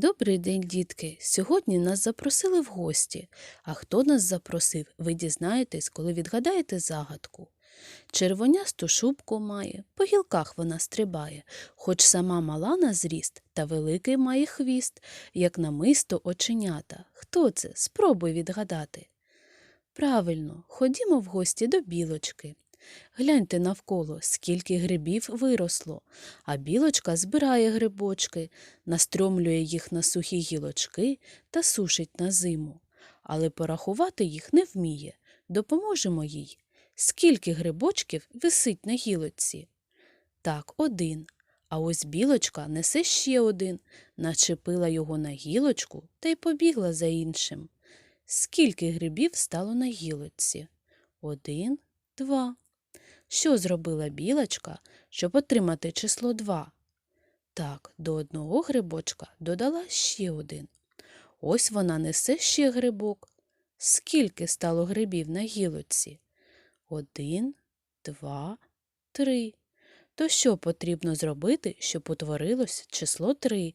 Добрий день, дітки! Сьогодні нас запросили в гості. А хто нас запросив, ви дізнаєтесь, коли відгадаєте загадку. Червонясту шубку має, по гілках вона стрибає, хоч сама мала на зріст, та великий має хвіст, як намисто оченята. Хто це? Спробуй відгадати. Правильно, ходімо в гості до білочки. Гляньте навколо, скільки грибів виросло, а білочка збирає грибочки, настрьомлює їх на сухі гілочки та сушить на зиму. Але порахувати їх не вміє. Допоможемо їй. Скільки грибочків висить на гілочці? Так, один. А ось білочка несе ще один, начепила його на гілочку та й побігла за іншим. Скільки грибів стало на гілочці? Один, два. Що зробила білочка, щоб отримати число 2? Так, до одного грибочка додала ще один. Ось вона несе ще грибок. Скільки стало грибів на гілочці? Один, два, три. То що потрібно зробити, щоб утворилось число 3?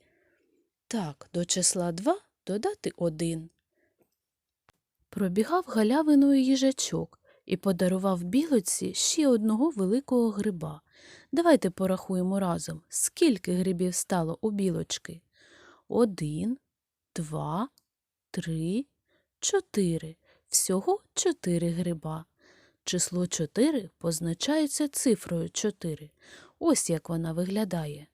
Так, до числа 2 додати 1. Пробігав галявиною їжачок і подарував білоці ще одного великого гриба. Давайте порахуємо разом, скільки грибів стало у білочки. Один, два, три, чотири. Всього чотири гриба. Число 4 позначається цифрою 4. Ось як вона виглядає.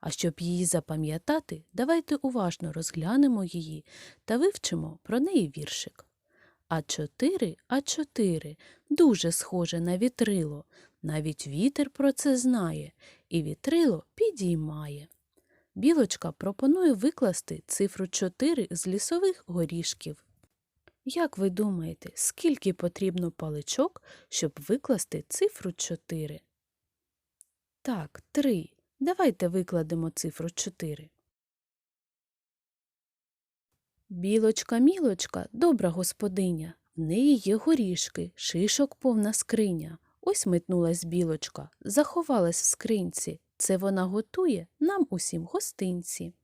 А щоб її запам'ятати, давайте уважно розглянемо її та вивчимо про неї віршик. А4, А4 дуже схоже на вітрило. Навіть вітер про це знає, і вітрило підіймає. Білочка пропонує викласти цифру 4 з лісових горішків. Як ви думаєте, скільки потрібно паличок, щоб викласти цифру 4? Так, 3. Давайте викладемо цифру 4. Білочка-мілочка, добра господиня, в неї є горішки, шишок повна скриня. Ось метнулась білочка, заховалась в скринці. Це вона готує нам усім гостинці.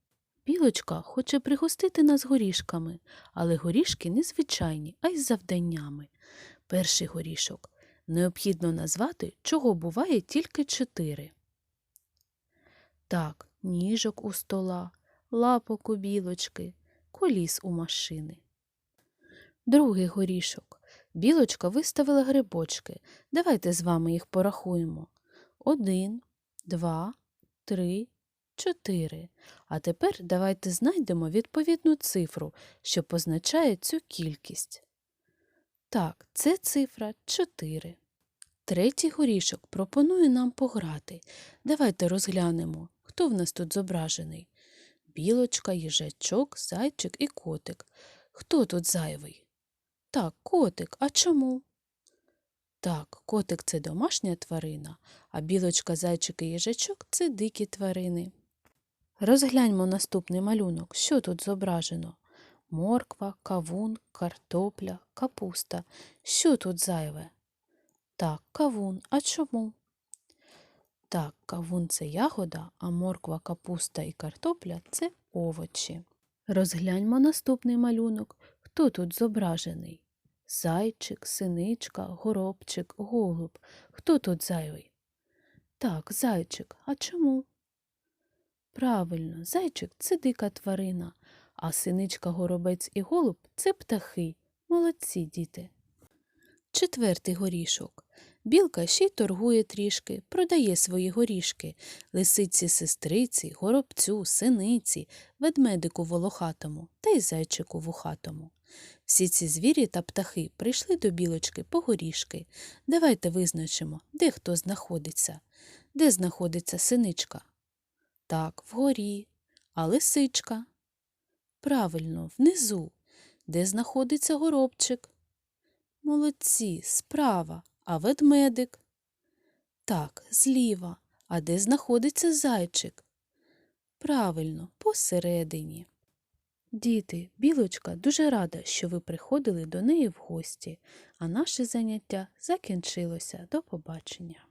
Білочка хоче пригостити нас горішками, але горішки не звичайні, а й з завданнями. Перший горішок необхідно назвати, чого буває тільки чотири. Так, ніжок у стола, лапок у білочки, коліс у машини. Другий горішок. Білочка виставила грибочки. Давайте з вами їх порахуємо. Один, два, три, чотири. А тепер давайте знайдемо відповідну цифру, що позначає цю кількість. Так, це цифра 4. Третій горішок пропонує нам пограти. Давайте розглянемо, хто в нас тут зображений. Білочка, їжачок, зайчик і котик. Хто тут зайвий? Так, котик. А чому? Так, котик це домашня тварина, а білочка, зайчик і їжачок це дикі тварини. Розгляньмо наступний малюнок. Що тут зображено? Морква, кавун, картопля, капуста. Що тут зайве? Так, кавун. А чому? Так, кавун це ягода, а морква, капуста і картопля це овочі. Розгляньмо наступний малюнок. Хто тут зображений? Зайчик, синичка, горобчик, голуб. Хто тут зайвий? Так, зайчик. А чому? Правильно, зайчик це дика тварина, а синичка, горобець і голуб це птахи. Молодці діти. Четвертий горішок. Білка ще й торгує трішки, продає свої горішки лисиці сестриці, горобцю, синиці, ведмедику волохатому та й зайчику вухатому. Всі ці звірі та птахи прийшли до білочки по горішки. Давайте визначимо, де хто знаходиться. Де знаходиться синичка? Так, вгорі. А лисичка? Правильно, внизу. Де знаходиться горобчик? Молодці, справа. А ведмедик? Так, зліва. А де знаходиться зайчик? Правильно, посередині. Діти, білочка дуже рада, що ви приходили до неї в гості, а наше заняття закінчилося. До побачення.